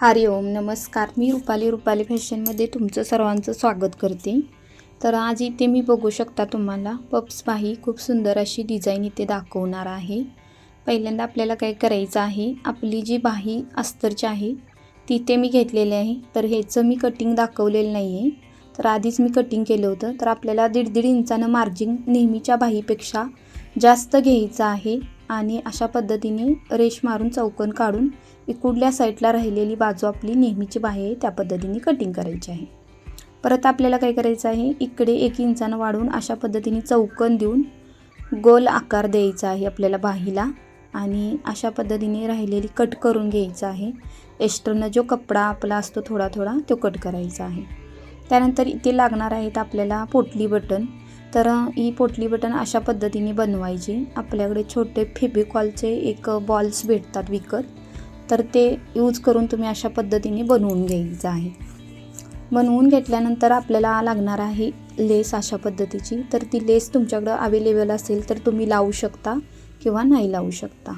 हरि ओम नमस्कार. मी रुपाली रुपाली फॅशनमध्ये तुमचं सर्वांचं स्वागत करते. तर आज इथे मी बघू शकता तुम्हाला पप्स बाही खूप सुंदर अशी डिझाईन इथे दाखवणार आहे. पहिल्यांदा आपल्याला काय करायचं आहे आपली जी बाही अस्तरची आहे तिथे मी घेतलेली आहे. तर ह्याचं मी कटिंग दाखवलेलं नाही आहे तर आधीच मी कटिंग केलं होतं. तर आपल्याला दीड दीड इंचानं मार्जिन नेहमीच्या बाहीपेक्षा जास्त घ्यायचं आहे. आणि अशा पद्धतीने रेश मारून चौकन काढून इकुडल्या साईडला राहिलेली बाजू आपली नेहमीची बाहे आहे त्या पद्धतीने कटिंग करायची आहे. परत आपल्याला काय करायचं आहे? इकडे एक इंचानं वाढून अशा पद्धतीने चौकन देऊन गोल आकार द्यायचा आहे आपल्याला बाहीला आणि अशा पद्धतीने राहिलेली कट करून घ्यायचं आहे. एक्स्ट्रनं जो कपडा आपला असतो थोडा थोडा तो कट करायचा आहे. त्यानंतर इथे लागणार आहेत आपल्याला पोटली बटन. तर ही पोटली बटन अशा पद्धतीने बनवायची. आपल्याकडे छोटे फेबिकॉलचे एक बॉल्स भेटतात विकत. तर ते यूज करून तुम्ही अशा पद्धतीने बनवून घ्यायचं आहे. बनवून घेतल्यानंतर आपल्याला लागणार आहे लेस अशा पद्धतीची. तर ती लेस तुमच्याकडं अवेलेबल असेल तर तुम्ही लावू शकता किंवा नाही लावू शकता.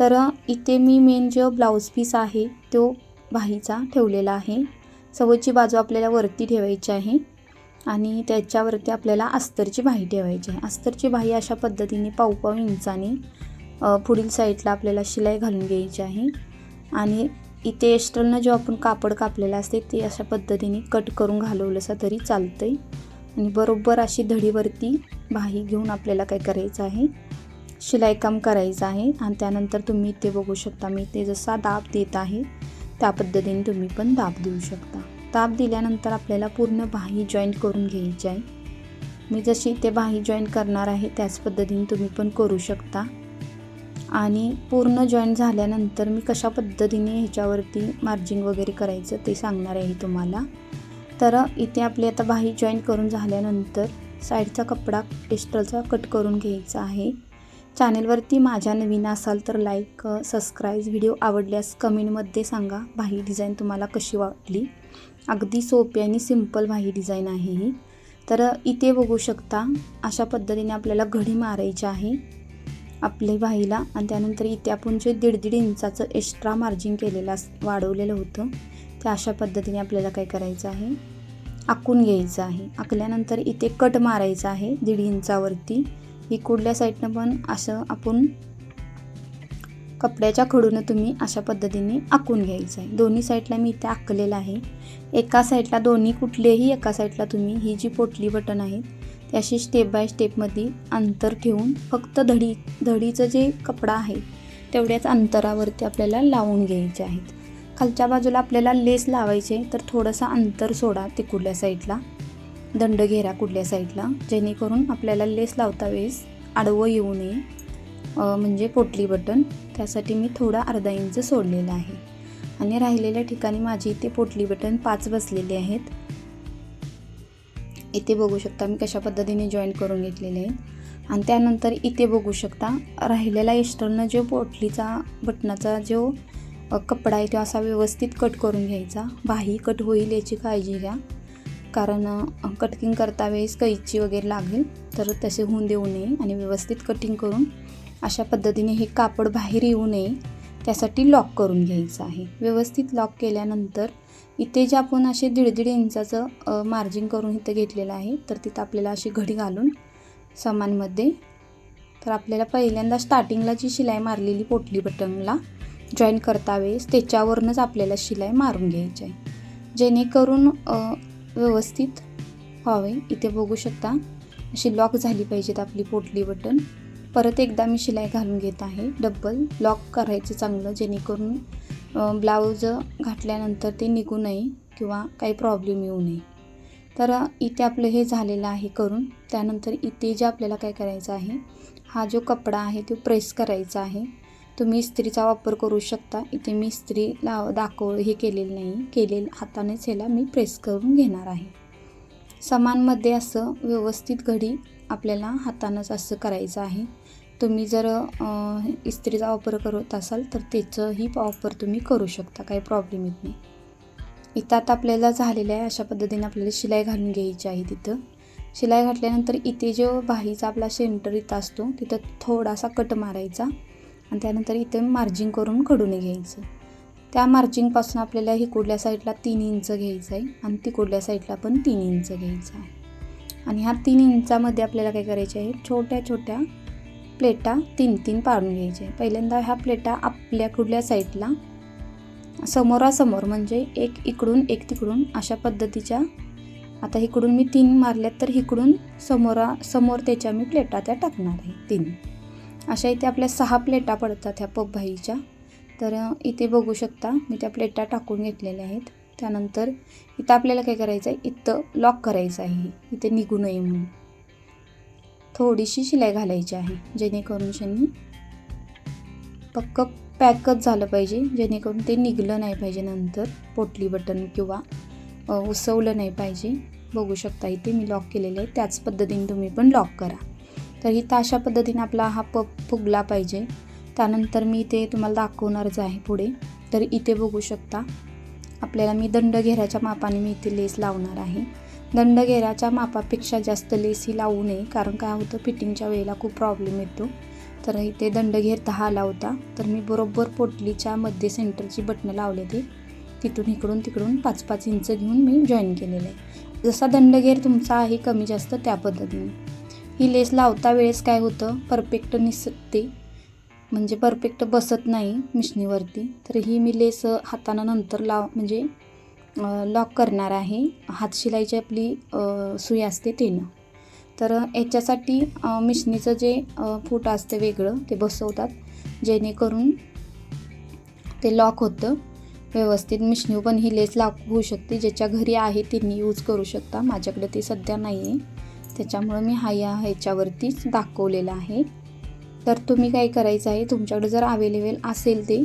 तर इथे मी मेन जो ब्लाऊज पीस आहे तो बाहीचा ठेवलेला आहे. सवयची बाजू आपल्याला वरती ठेवायची आहे. आणि त्याच्यावरती आपल्याला अस्तरची बाही ठेवायची आहे. अस्तरची बाही अशा पद्धतीने पावपाव इंचाने पुढील साईडला आपल्याला शिलाई घालून घ्यायची आहे. आणि इथे एक्स्ट्रलनं जो आपण कापड कापलेलं असते ते अशा पद्धतीने कट करून घालवलंसं तरी चालतं आहे आणि बरोबर अशी धडीवरती बाही घेऊन आपल्याला काय करायचं आहे? शिलाईकाम करायचं आहे. आणि त्यानंतर तुम्ही इथे बघू शकता मी ते जसा दाब देत आहे त्या पद्धतीने तुम्ही पण दाब देऊ शकता. ताप दिल्यानंतर आपल्याला पूर्ण बाही जॉईंट करून घ्यायची आहे. मी जशी ते बाही जॉईंट करणार आहे त्याच पद्धतीने तुम्ही पण करू शकता. आणि पूर्ण जॉईन झाल्यानंतर मी कशा पद्धतीने ह्याच्यावरती मार्जिंग वगैरे करायचं ते सांगणार आहे तुम्हाला. तर इथे आपली आता बाही जॉईन करून झाल्यानंतर साईडचा कपडा टेस्टलचा कट करून घ्यायचा आहे. चॅनेलवरती माझ्या नवीन असाल तर लाईक सबस्क्राईब व्हिडिओ आवडल्यास कमेंटमध्ये सांगा बाही डिझाईन तुम्हाला कशी वाटली. अगदी सोपी आणि सिंपल बाही डिझाईन आहे ही. तर इथे बघू शकता अशा पद्धतीने आपल्याला घडी मारायची आहे. आपल्या बाईला आणि त्यानंतर इथे आपण जे दीड दीड इंचाचं एक्स्ट्रा मार्जिन केलेलं अस वाढवलेलं होतं ते अशा पद्धतीने आपल्याला काय करायचं आहे? आखून घ्यायचं आहे. आखल्यानंतर इथे कट मारायचं आहे दीड इंचावरती. ही कुठल्या साईडनं पण असं आपण कपड्याच्या खडूनं तुम्ही अशा पद्धतीने आखून घ्यायचं आहे दोन्ही साईडला मी इथे आखलेलं आहे. एका साईडला दोन्ही कुठलेही एका साईडला तुम्ही ही जी पोटली बटन आहेत ते अशी स्टेप बाय स्टेपमध्ये अंतर ठेवून फक्त धडी धडीचं जे कपडा आहे तेवढ्याच अंतरावरती आपल्याला लावून घ्यायचे आहेत. खालच्या बाजूला आपल्याला लेस लावायचे तर थोडंसं अंतर सोडा ते कुठल्या साईडला. दंड घेरा कुठल्या साईडला जेणेकरून आपल्याला लेस लावता वेळेस आडवं येऊ नये. म्हणजे पोटली बटन त्यासाठी मी थोडा अर्धा इंच सोडलेला आहे. आणि राहिलेल्या ठिकाणी माझी इथे पोटली बटन पाच बसलेले आहेत. इथे बघू शकता मी कशा पद्धतीने जॉईन करून घेतलेले आहेत. आणि त्यानंतर इथे बघू शकता राहिलेला एक्स्टर्नल जो पोटलीचा बटनाचा जो कपडा आहे तो असा व्यवस्थित कट करून घ्यायचा. बाही कट होईल याची काळजी घ्या. कारण कटिंग करता वेळेस कैची वगैरे लागेल. तर तसे होऊन देऊ नये आणि व्यवस्थित कटिंग करून अशा पद्धतीने हे कापड बाहेर येऊ नये. त्यासाठी लॉक करून घ्यायचं आहे. व्यवस्थित लॉक केल्यानंतर इथे जे आपण असे दीड दीड इंचाचं मार्जिन करून इथं घेतलेलं आहे तर तिथं आपल्याला अशी घडी घालून समानमध्ये तर आपल्याला पहिल्यांदा स्टार्टिंगला जी शिलाई मारलेली पोटली बटनला जॉईन करता वेळेस त्याच्यावरूनच आपल्याला शिलाई मारून घ्यायची आहे. जेणेकरून व्यवस्थित व्हावे इथे बघू शकता अशी लॉक झाली पाहिजेत आपली पोटली बटन. परत एकदा मी शिलाई घालून घेत आहे. डब्बल लॉक करायचं चांगलं जेणेकरून ब्लाऊज घातल्यानंतर ते निघू नये किंवा काही प्रॉब्लेम येऊ नये. तर इथे आपलं हे झालेलं आहे करून त्यानंतर इथे जे आपल्याला काय करायचं आहे हा जो कपडा आहे तो प्रेस करायचा आहे. तुम्ही इस्त्रीचा वापर करू शकता. इथे मी इस्त्री लाव दाखव हे केलेलं नाही. केलेलं हातानेच ह्याला मी प्रेस करून घेणार आहे. समानमध्ये असं व्यवस्थित घडी आपल्याला हातानंच असं करायचं आहे. तुम्ही जर इस्त्रीचा वापर करत असाल तर त्याचंही वापर तुम्ही करू शकता काही प्रॉब्लेम येत नाही. इथं आता आपल्याला झालेलं आहे अशा पद्धतीने आपल्याला शिलाई घालून घ्यायची आहे तिथं. शिलाई घातल्यानंतर इथे जो बाहीचा आपला सेंटर इथं असतो तिथं थोडासा कट मारायचा आणि त्यानंतर इथं मार्जिंग करून खडून घ्यायचं. त्या मार्जिंगपासून आपल्याला हिकडल्या साईडला तीन इंच घ्यायचं आहे आणि तिकडल्या साईडला पण तीन इंच घ्यायचं आहे. आणि ह्या तीन इंचामध्ये आपल्याला काय करायचे आहे? छोट्या छोट्या प्लेटा तीन तीन पाडून घ्यायचे पहिल्यांदा ह्या प्लेटा आपल्याकडल्या साईडला? समोरासमोर म्हणजे एक इकडून एक तिकडून अशा पद्धतीच्या. आता इकडून मी तीन मारल्यात तर इकडून समोरा समोर त्याच्या मी प्लेटा त्या टाकणार आहे तीन. अशा इथे आपल्या सहा प्लेटा पडतात ह्या पपभाईच्या तर इथे बघू शकता मी त्या प्लेटा टाकून घेतलेल्या आहेत. त्यानंतर इथं आपल्याला काय करायचं आहे इथं लॉक करायचं आहे. इथे निघू नये म्हणून. थोडीशी शिलाई घालायची आहे. जेणेकरून शनी पक्क पॅकच झालं पाहिजे. जेणेकरून ते निघलं नाही पाहिजे नंतर. पोटली बटन किंवा उसवलं नाही पाहिजे. बघू शकता इथे मी लॉक केलेलं आहे. त्याच पद्धतीने तुम्ही पण लॉक करा. तर इथं अशा पद्धतीने आपला हा पप फुगला पाहिजे. त्यानंतर मी इथे तुम्हाला दाखवणारच आहे पुढे. तर इथे बघू शकता आपल्याला मी दंडघेराच्या मापाने मी इथे लेस लावणार आहे. दंडघेराच्या मापापेक्षा जास्त लेस ही लावू नये कारण काय होतं फिटिंगच्या वेळेला खूप प्रॉब्लेम येतो. तर इथे दंडघेर दहा आला होता. तर मी बरोबर पोटलीच्या मध्ये सेंटरची बटणं लावले ते तिथून इकडून तिकडून पाच पाच इंच घेऊन मी जॉईन केलेलं आहे. जसा दंडघेर तुमचा आहे कमी जास्त त्या पद्धतीने. ही लेस लावता वेळेस काय होतं परफेक्ट निसते. म्हणजे परफेक्ट बसत नाही मिशनीवरती. तर ही मी लेस हातानं नंतर लाव म्हणजे लॉक करणार आहे. हात शिलाईची आपली सुई असते तेनं. तर याच्यासाठी मिशनीचं जे फूट असते वेगळं ते बसवतात. जेणेकरून ते लॉक होतं. व्यवस्थित मिशनी पण ही लेस लाग होऊ शकते. ज्याच्या घरी आहे त्यांनी यूज करू शकता. माझ्याकडे ते सध्या नाही आहे त्याच्यामुळं मी हा या ह्याच्यावरतीच दाखवलेला आहे. तर तुम्ही काय करायचं आहे तुमच्याकडे जर अवेलेबल असेल ते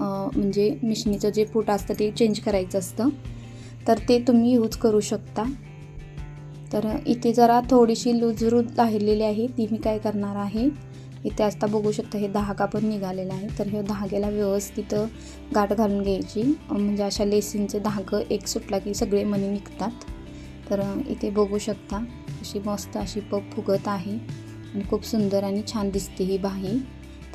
म्हणजे मिशनीचं जे फूट असतं ते चेंज करायचं असतं तर ते तुम्ही यूज करू शकता. तर इथे जरा थोडीशी लुजरूज राहिलेली आहे ती मी काय करणार आहे इथे आता बघू शकता हे धागा पण निघालेला आहे तर हे धाग्याला व्यवस्थित गाठ घालून घ्यायची. म्हणजे अशा लेसिनचे धागं एक सुटला की सगळे मणी निघतात. तर इथे बघू शकता अशी मस्त अशी पप फुगत आहे. आणि खूप सुंदर आणि छान दिसते ही बाही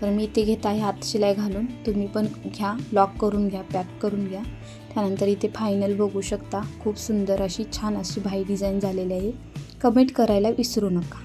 तर मी इथे घेत आहे हात शिलाई घालून. तुम्ही पण घ्या लॉक करून घ्या पॅक करून घ्या. त्यानंतर इथे फायनल बघू शकता. खूप सुंदर अशी छान अशी भाई डिझाईन झालेली आहे. कमेंट करायला विसरू नका.